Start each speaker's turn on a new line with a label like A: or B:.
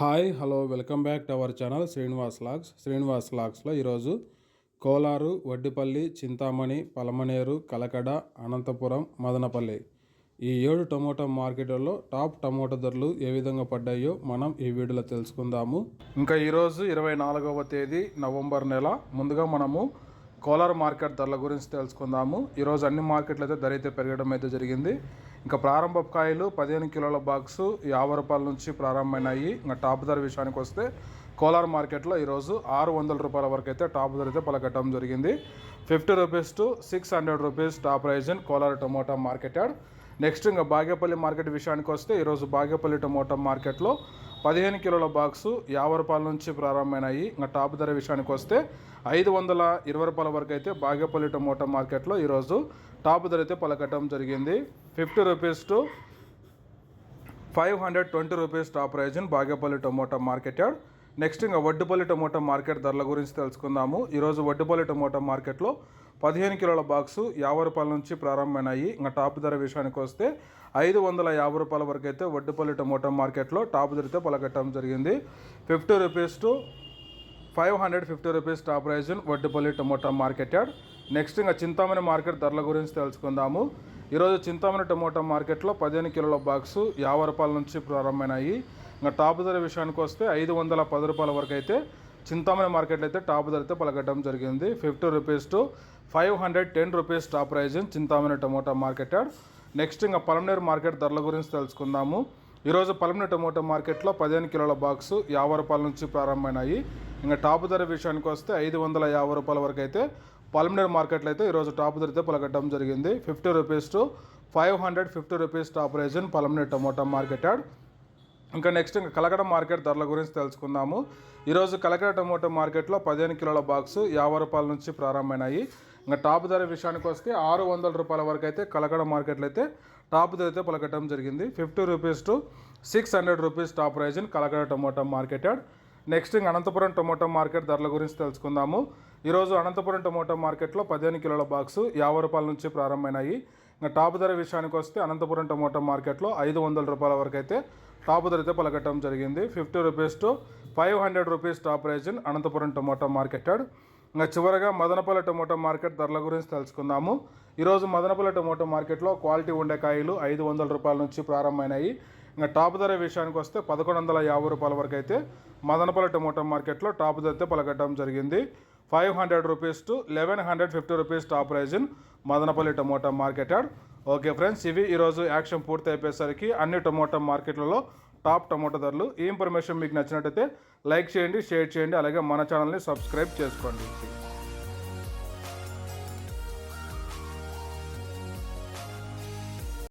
A: Hi hello welcome back to our channel Srinivas vlogs. Srinivas లాగ్స్లో ఈరోజు కోలారు వడ్డిపల్లి చింతామణి పలమనేరు కలకడ అనంతపురం మదనపల్లి ఈ ఏడు tomato మార్కెట్లలో టాప్ టమోటా ధరలు ఏ విధంగా పడ్డాయో మనం ఈ వీడియోలో తెలుసుకుందాము. ఇంకా ఈరోజు ఇరవై నాలుగవ తేదీ నవంబర్ నెల. ముందుగా మనము కోలార్ మార్కెట్ ధరల గురించి తెలుసుకుందాము. ఈరోజు అన్ని మార్కెట్లు అయితే ధర అయితే పెరగడం అయితే జరిగింది. ఇంకా ప్రారంభ కాయలు పదిహేను కిలోల బాక్సు యాభై రూపాయల నుంచి ప్రారంభమైనాయి. ఇంకా టాప్ ధర విషయానికి వస్తే కోలార్ మార్కెట్లో ఈరోజు ఆరు వందల రూపాయల వరకు అయితే టాప్ ధర అయితే పలకట్టడం జరిగింది. Fifty rupees to six hundred rupees top price in Kolar tomato market yard next ఇంకా బాగేపల్లి మార్కెట్ విషయానికి వస్తే ఈరోజు బాగేపల్లి టమోటా మార్కెట్లో పదిహేను కిలోల బాక్సు యాభై రూపాయల నుంచి ప్రారంభమైనాయి. ఇంకా టాప్ ధర విషయానికి వస్తే ఐదు వందల ఇరవై రూపాయల వరకు అయితే బాగేపల్లి టమోటా మార్కెట్లో ఈరోజు టాప్ ధర అయితే పలకటం జరిగింది. Fifty rupees to five hundred twenty rupees top price in Bagepalli tomato market yard. Next ఇంకా వడ్డుపల్లి టమోటా మార్కెట్ ధరల గురించి తెలుసుకుందాము. ఈరోజు వడ్డుపల్లి టమోటా మార్కెట్లో పదిహేను కిలోల బాక్సు యాభై రూపాయల నుంచి ప్రారంభమైనాయి. ఇంకా టాప్ ధర విషయానికి వస్తే ఐదు వందల యాభై రూపాయల వరకు అయితే వడ్డుపల్లి టమోటా మార్కెట్లో టాప్ ధరతో పలకట్టడం జరిగింది. Fifty rupees to five hundred fifty rupees top price Vaddupalli tomato market yard. Next ఇంకా చింతామణి మార్కెట్ ధరల గురించి తెలుసుకుందాము. ఈరోజు చింతామణి టమోటా మార్కెట్లో పదిహేను కిలోల బాక్సు యాభై రూపాయల నుంచి ప్రారంభమైనాయి. ఇంకా టాప్ ధర విషయానికి వస్తే ఐదు వందల పది రూపాయల వరకు అయితే చింతామణి మార్కెట్లో అయితే టాప్ ధర అయితే పలకడం జరిగింది. Fifty rupees to five hundred ten rupees top price Chintamani tomato market yard. Next ఇంకా పలమనేరు మార్కెట్ ధరల గురించి తెలుసుకుందాము. ఈరోజు పలమనేరు టమోటా మార్కెట్లో పదిహేను కిలోల బాక్సు యాభై రూపాయల నుంచి ప్రారంభమైనాయి. ఇంకా టాప్ ధర విషయానికి వస్తే ఐదు వందల యాభై రూపాయల వరకు అయితే పలమనేరు మార్కెట్లో అయితే ఈరోజు టాప్ ధర అయితే జరిగింది. Fifty rupees to five hundred fifty rupees top price in tomato market yard. ఇంకా నెక్స్ట్ ఇంకా కలకడ మార్కెట్ ధరల గురించి తెలుసుకుందాము. ఈరోజు కలకడ టమోటో మార్కెట్లో పదిహేను కిలోల బాక్సు యాభై రూపాయల నుంచి ప్రారంభమైనాయి. ఇంకా టాప్ ధర విషయానికి వస్తే ఆరు వందల రూపాయల వరకు అయితే కలకడ మార్కెట్లో అయితే టాప్ ధర అయితే పలకటం జరిగింది. Fifty rupees to six hundred rupees top price in Kalakada tomato market next ఇంక అనంతపురం టమోటా మార్కెట్ ధరల గురించి తెలుసుకుందాము. ఈరోజు అనంతపురం టమోటా మార్కెట్లో పదిహేను కిలోల బాక్సు యాభై రూపాయల నుంచి ప్రారంభమైనాయి. ఇంకా టాప్ ధర విషయానికి వస్తే అనంతపురం టమోటా మార్కెట్లో ఐదు వందల రూపాయల వరకు అయితే టాప్ ధర అయితే పలకటం జరిగింది. Fifty rupees to five hundred rupees top region in Anantapuram tomato market ఇంకా చివరగా మదనపల్లి టమోటా మార్కెట్ ధరల గురించి తెలుసుకుందాము. ఈరోజు మదనపల్లి టమోటా మార్కెట్లో క్వాలిటీ ఉండే కాయలు ఐదు వందల రూపాయల నుంచి ప్రారంభమైనాయి. ఇంకా టాప్ ధర విషయానికి వస్తే పదకొండు వందల యాభై రూపాయల వరకు అయితే మదనపల్లి టమోటా మార్కెట్లో టాప్ ధర అయితే పలకటం జరిగింది. Five hundred rupees to eleven hundred fifty rupees top price in Madanapalle tomato market yard. Okay friends ఇవి ఈరోజు యాక్షన్ పూర్తి అయిపోయేసరికి అన్ని టమోటా మార్కెట్లలో టాప్ టమోటా ధరలు. ఈ ఇన్ఫర్మేషన్ మీకు నచ్చినట్టయితే లైక్ చేయండి షేర్ చేయండి అలాగే మన ఛానల్ని సబ్స్క్రైబ్ చేసుకోండి.